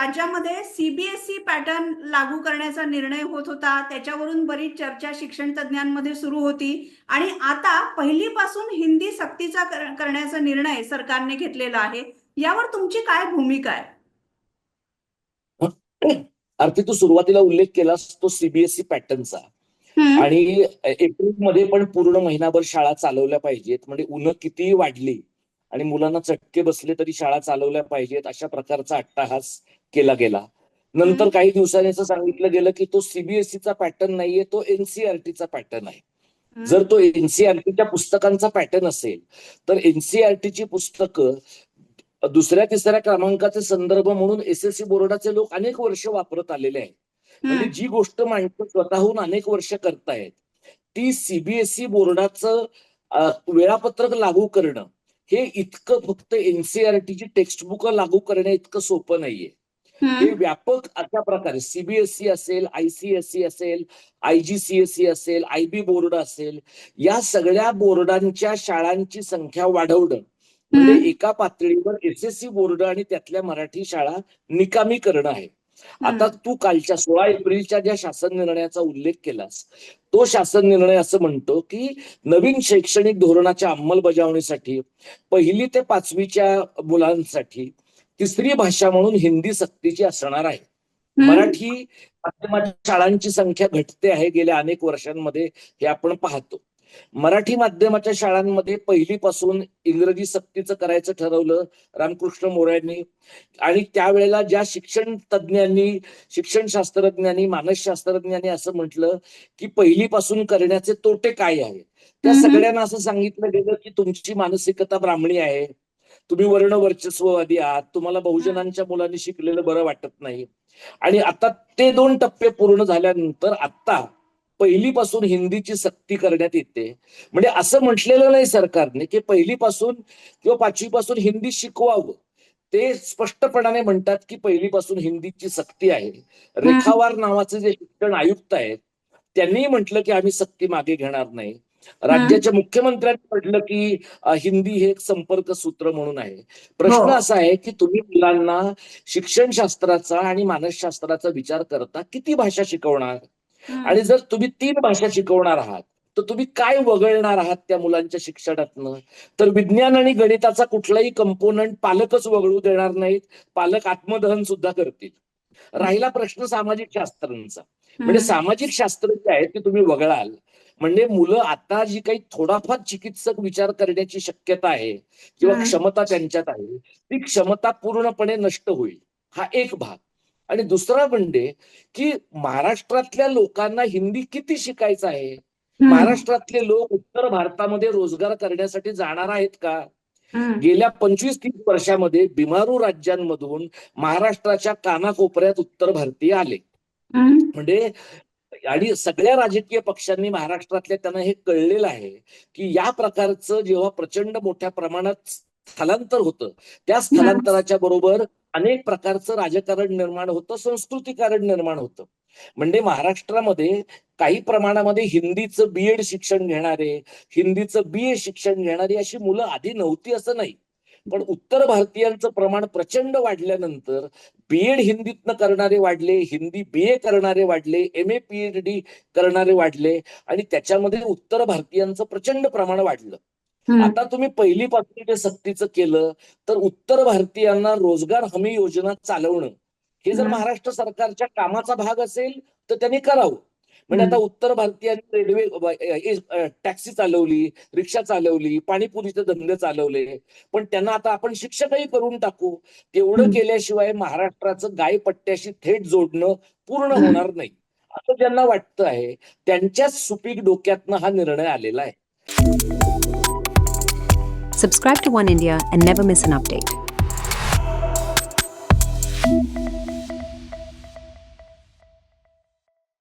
राज्यामध्ये CBSE pattern लागू करण्याचा निर्णय होत होता. त्याच्यावरून बरीच चर्चा शिक्षण तज्ज्ञांमध्ये सुरू होती. आणि आता पहिलीपासून हिंदी सक्तीचा कर- करण्याचा निर्णय सरकारने घेतलेला आहे. यावर तुमची काय भूमिका आहे? आरती तू सुरुवातीला उल्लेख केलास तो सीबीएसई पॅटर्नचा हम्म, आणि एप्रिलमध्ये पण पूर्ण महिनाभर शाळा चालवल्या पाहिजेत. म्हणजे उन्ह कितीही वाढली आणि मुलांना चटके बसले तरी शाळा चालवल्या पाहिजेत अशा प्रकारचा अट्टाहास केला गेला. नंतर. काही दिवसांनी असं सांगितलं गेलं की तो सीबीएसईचा पॅटर्न नाहीये तो एनसीआरटीचा पॅटर्न आहे. जर तो एनसीआरटीच्या पुस्तकांचा पॅटर्न असेल तर एनसीआरटीची पुस्तकं दुसऱ्या तिसऱ्या क्रमांकाचे संदर्भ म्हणून एस एस सी बोर्डाचे लोक अनेक वर्ष वापरत आलेले आहेत. म्हणजे जी गोष्ट माणसं स्वतःहून अनेक वर्ष करतायत ती सीबीएसई बोर्डाचं वेळापत्रक लागू करणं हे इतकं फक्त एनसीआरटीची टेक्स्टबुक लागू करण्या इतकं सोपं नाहीये. हे व्यापक अशा प्रकारे सीबीएसई असेल आयसीएसई असेल आयजीसीएसई असेल आयबी बोर्ड असेल या सगळ्या बोर्डांच्या शाळांची संख्या वाढवणं म्हणजे एका पातळीवर एसएससी बोर्ड आणि त्यातल्या मराठी शाळा निकामी करणं आहे. आता तू कालच्या सोळा एप्रिलच्या ज्या शासन निर्णयाचा उल्लेख केलास तो शासन निर्णय असं म्हणतो की नवीन शैक्षणिक धोरणाच्या अंमलबजावणीसाठी पहिली ते पाचवीच्या मुलांसाठी तिसरी भाषा म्हणून हिंदी सक्तीची असणार आहे. मराठी माध्यमाच्या शाळांची संख्या घटते आहे गेल्या अनेक वर्षांमध्ये हे आपण पाहतो. मराठी माध्यमाच्या शाळांमध्ये पहिलीपासून इंग्रजी सक्तीचं करायचं ठरवलं रामकृष्ण मोऱ्यांनी. आणि त्यावेळेला ज्या शिक्षण तज्ज्ञांनी शिक्षण शास्त्रज्ञांनी मानसशास्त्रज्ञांनी असं म्हटलं की पहिलीपासून करण्याचे तोटे काय आहेत त्या. सगळ्यांना असं सांगितलं गेलं की तुमची मानसिकता ब्राह्मणी आहे. तुम्ही वर्ण वर्चस्ववादी आहात. तुम्हाला बहुजनांच्या मुलांनी शिकलेलं बरं वाटत नाही. आणि आता ते दोन टप्पे पूर्ण झाल्यानंतर आता पहिलीपासून हिंदीची सक्ती करण्यात येते. म्हणजे असं म्हटलेलं नाही सरकारने की पहिलीपासून किंवा पाचवीपासून हिंदी शिकवावं. ते स्पष्टपणाने म्हणतात की पहिलीपासून हिंदीची सक्ती आहे. रेखावार नावाचे जे शिक्षण आयुक्त आहेत त्यांनी म्हटलं की आम्ही सक्ती मागे घेणार नाही. राज्याच्या मुख्यमंत्र्यांनी म्हटलं की हिंदी हे एक संपर्क सूत्र म्हणून आहे. प्रश्न हो. असा आहे की तुम्ही मुलांना शिक्षण शास्त्राचा आणि मानसशास्त्राचा विचार करता किती भाषा शिकवणार? आणि जर तुम्ही तीन भाषा शिकवणार आहात तर तुम्ही काय वगळणार आहात त्या मुलांच्या शिक्षणातनं? तर विज्ञान आणि गणिताचा कुठलाही कंपोनंट पालकच वगळू देणार नाहीत पालक आत्मदहन सुद्धा करतील. राहिला प्रश्न सामाजिक शास्त्रांचा. म्हणजे सामाजिक शास्त्र जे आहे ते तुम्ही वगळाल. म्हणजे मुलं आता जी काही थोडाफार चिकित्सक विचार करण्याची शक्यता आहे किंवा. क्षमता त्यांच्यात आहे ती क्षमता पूर्णपणे नष्ट होईल. हा एक भाग. आणि दुसरा म्हणजे की महाराष्ट्रातल्या लोकांना हिंदी किती शिकायचं आहे? महाराष्ट्रातले लोक उत्तर भारतामध्ये रोजगार करण्यासाठी जाणार आहेत का? गेल्या पंचवीस तीस वर्षामध्ये बिमारू राज्यांमधून महाराष्ट्राच्या कानाकोपऱ्यात उत्तर भारतीय आले. म्हणजे आणि सगळ्या राजकीय पक्षांनी महाराष्ट्रातल्या त्यांना हे कळलेलं आहे की या प्रकारचं जेव्हा प्रचंड मोठ्या प्रमाणात स्थलांतर होतं त्या स्थलांतराच्या बरोबर अनेक प्रकारचं राजकारण निर्माण होतं संस्कृतीकरण निर्माण होतं. म्हणजे महाराष्ट्रामध्ये काही प्रमाणामध्ये हिंदीचं बीएड शिक्षण घेणारे हिंदीचं बी ए शिक्षण घेणारी अशी मुलं आधी नव्हती असं नाही. पण उत्तर भारतीयांचं प्रमाण प्रचंड वाढल्यानंतर बीएड हिंदीतनं करणारे वाढले हिंदी बी ए करणारे वाढले एम ए पीएच डी करणारे वाढले आणि त्याच्यामध्ये उत्तर भारतीयांचं प्रचंड प्रमाण वाढलं. आता तुम्ही पहिलीपासून ते सक्तीचं केलं तर उत्तर भारतीयांना रोजगार हमी योजना चालवणं हे जर. महाराष्ट्र सरकारच्या कामाचा भाग असेल तर त्यांनी करावं. म्हणजे आता उत्तर भारतीयांनी रेल्वे टॅक्सी चालवली रिक्षा चालवली पाणीपुरीचे धंदे चालवले पण त्यांना आता आपण शिक्षकही करून टाकू तेवढं. केल्याशिवाय महाराष्ट्राचं गायपट्ट्याशी थेट जोडणं पूर्ण. होणार नाही असं ज्यांना वाटतं आहे त्यांच्याच सुपीक डोक्यातनं हा निर्णय आलेला आहे Subscribe to One India and never miss an update.